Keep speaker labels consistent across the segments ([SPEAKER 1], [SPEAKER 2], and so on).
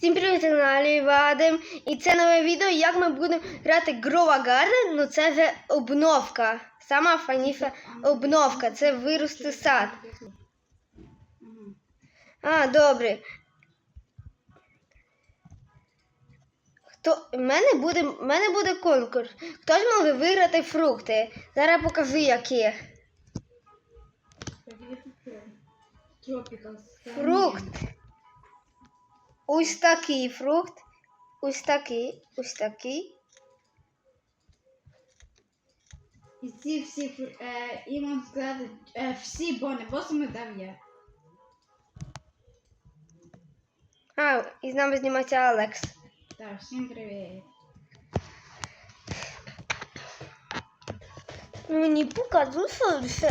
[SPEAKER 1] Всім привіт, на каналі Вадим. І це нове відео, як ми будемо грати Grova Garden. Ну це вже обновка. Сама фаніфа обновка. Це вирости сад. А, добре. Хто... В мене буде, в мене буде конкурс. Хтось може виграти фрукти. Зараз покажу, які. Фрукт. Ось такий фрукт. Ось такий. Ось такий.
[SPEAKER 2] І ці всі, фр- е, і можна сказати, е, всі бони босами дав я.
[SPEAKER 1] А, і з нами знімається Алекс.
[SPEAKER 2] Так, всім привіт.
[SPEAKER 1] Мені показує, що, що,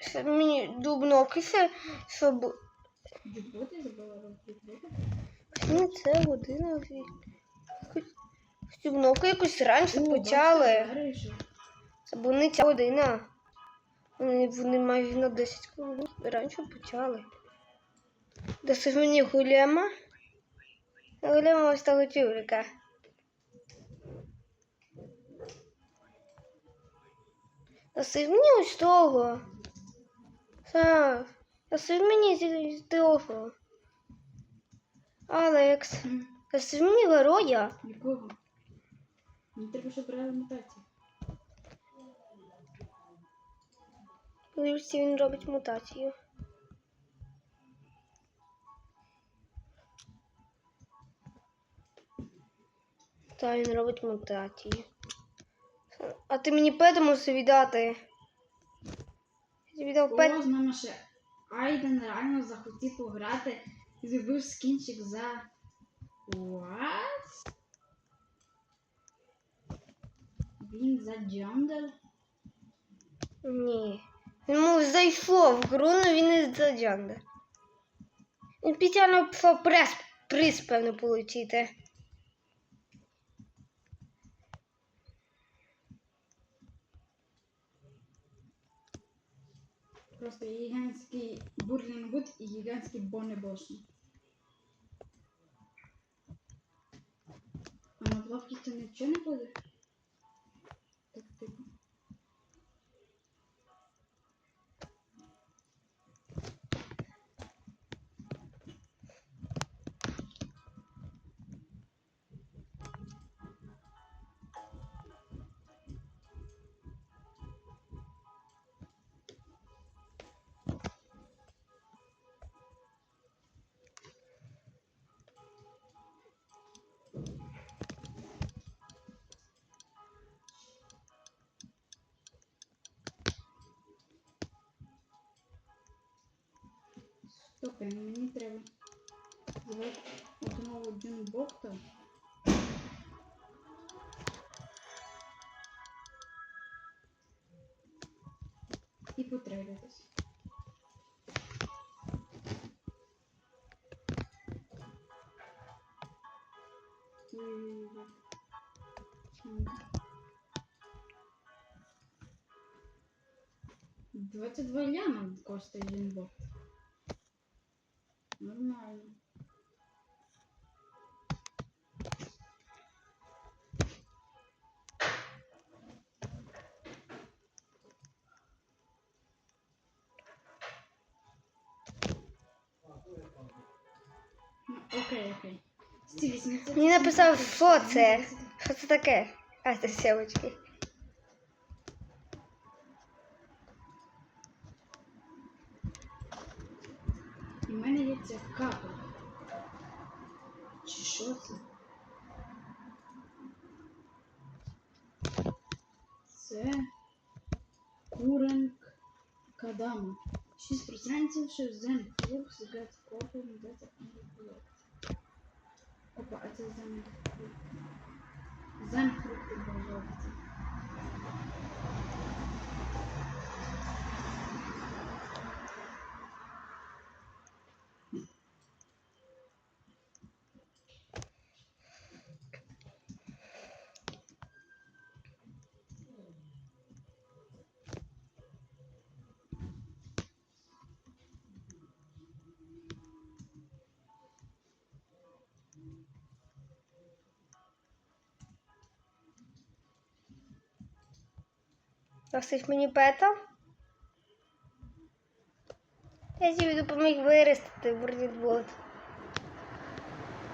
[SPEAKER 1] що мені дубнокися, щоб
[SPEAKER 2] Відбути забула відбути?
[SPEAKER 1] ну, це година вже. Якось- якось раніше почали. Це була не ця година. Вони, вони майже на 10 хвилин раніше почали. Даси ж мені гулема. Гулема ось того. Даси ж мені ось того. Так. Ж мені з- з. Алекс. Ж мені героя.
[SPEAKER 2] Нікого. Мені треба, щоб брали мутації.
[SPEAKER 1] Подивіться, він робить мутацію. Так, він робить мутацію. А ти мені пети мусив віддати. Я тобі дав пет.
[SPEAKER 2] О, ще Айден реально захотів пограти і зробив скінчик за... What? Він за Джондер?
[SPEAKER 1] Ні. Мов зайшов в гру, але він не за Джанда. Він спеціально прес, приз, певно, отримати.
[SPEAKER 2] Просто гігантський и і гігантський босс. А на плавки це нічого не буде? Слухай, ну мені треба зробити одного джунбокта. І потрейдитись. Двадцять два ляма коштує джунбокт. Ну, окей, окей. 180.
[SPEAKER 1] Мені написав, що це? Що це таке? А, це сівочки.
[SPEAKER 2] В мене є ця капа. Чи що це? Це куренк кадама. 6% що зен флукс гет копи дати Опа, а це фрукт. Зен фрукти бажаються.
[SPEAKER 1] Просиш мені пета? Я тобі допоміг виростити бурнітбот.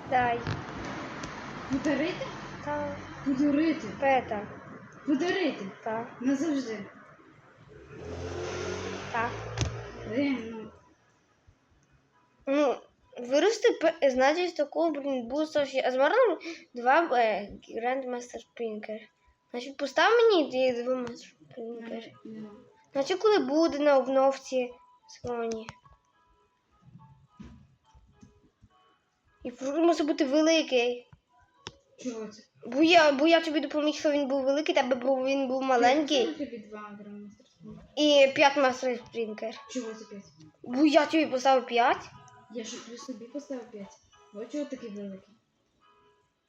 [SPEAKER 1] Дай.
[SPEAKER 2] Подарити?
[SPEAKER 1] Та.
[SPEAKER 2] Подарити.
[SPEAKER 1] Пета.
[SPEAKER 2] Подарити.
[SPEAKER 1] Та.
[SPEAKER 2] Назавжди.
[SPEAKER 1] Та.
[SPEAKER 2] Блін, ну.
[SPEAKER 1] Ну, вирости, значить, такого бурнітбуста ще. А змарно два Grandmaster Sprinker. Значить, постав мені ті два Sprinker.
[SPEAKER 2] ну.
[SPEAKER 1] Коли буде на обновці Соні. І фрукт може бути великий.
[SPEAKER 2] Чого це?
[SPEAKER 1] Бо я, бо я тобі допоміг, що він був великий, тебе був він був маленький.
[SPEAKER 2] Тобі два грандмастер?
[SPEAKER 1] І 5 мастер спринкер.
[SPEAKER 2] Чого це п'ять?
[SPEAKER 1] Бо я тобі поставив 5.
[SPEAKER 2] Я ж тобі собі поставив п'ять. Ось чого такий великий?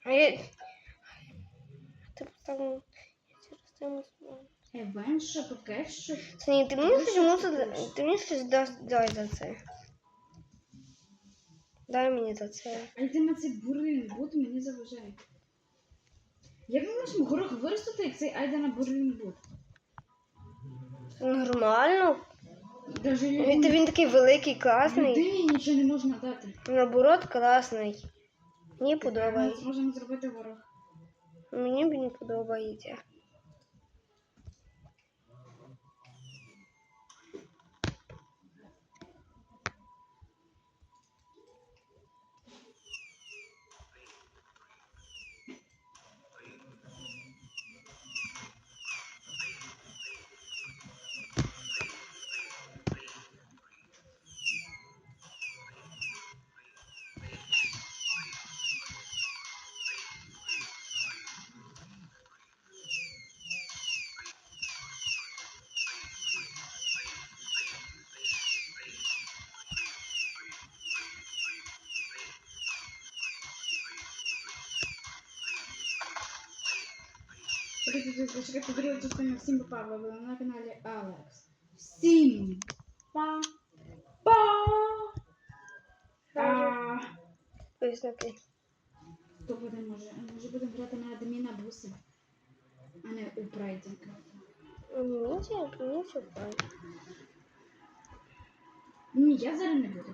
[SPEAKER 1] А я. Ти поставив. Я через це не знаю.
[SPEAKER 2] Евен, що, пакет, що?
[SPEAKER 1] Соні, ти мені щось мусиш, ти мені щось да- дай за це. Дай мені за це.
[SPEAKER 2] А йди на цей бурлін бут мені заважає. Як ми можемо горох виростити, як цей айда на бурлін бут?
[SPEAKER 1] Нормально.
[SPEAKER 2] Даже
[SPEAKER 1] Він, він такий великий, класний.
[SPEAKER 2] людині нічого не можна дати.
[SPEAKER 1] Наоборот, класний. Мені подобається.
[SPEAKER 2] зможемо зробити горох.
[SPEAKER 1] Мені б не подобається.
[SPEAKER 2] Почекайте другу частину всім папа, ви були на каналі Алекс. Всім па па а
[SPEAKER 1] Висновки.
[SPEAKER 2] Хто буде може? Може будемо грати на адміна буси, а не у прайдінга.
[SPEAKER 1] Мені це, мені це файн.
[SPEAKER 2] Ні, я зараз не буду.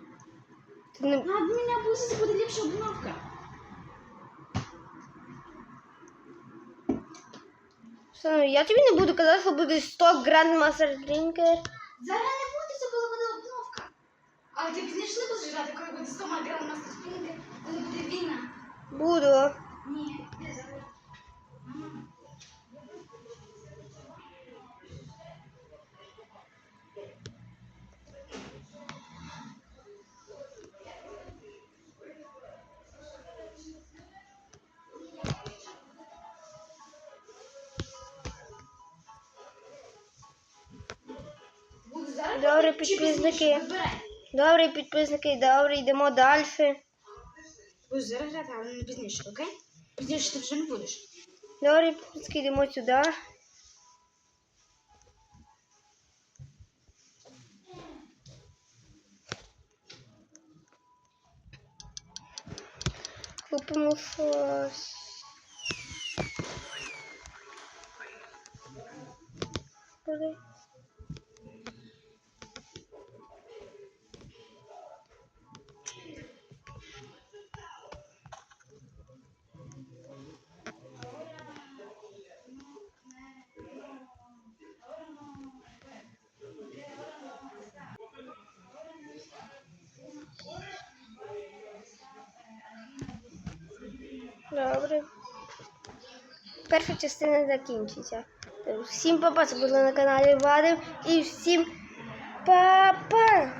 [SPEAKER 1] Ти не...
[SPEAKER 2] На адміна буси це буде ліпша обновка.
[SPEAKER 1] Що, я тобі не буду казати, що буде 100 Grandmaster Drinker.
[SPEAKER 2] Зараз не буде, це коли буде обновка. А ти пізніше не будеш грати, коли буде 100 Grandmaster Drinker, коли буде війна.
[SPEAKER 1] Буду.
[SPEAKER 2] Ні,
[SPEAKER 1] Добре, підписники. Добре, підписники, добре, йдемо далі.
[SPEAKER 2] Будеш зараз грати, але не пізніше, окей? Пізніше ти вже не будеш.
[SPEAKER 1] Добре, підписники, йдемо сюди. Купимо щось. Куди? Добре. Перша частина закінчиться. Всім папа, це було на каналі Вадим. І всім папа!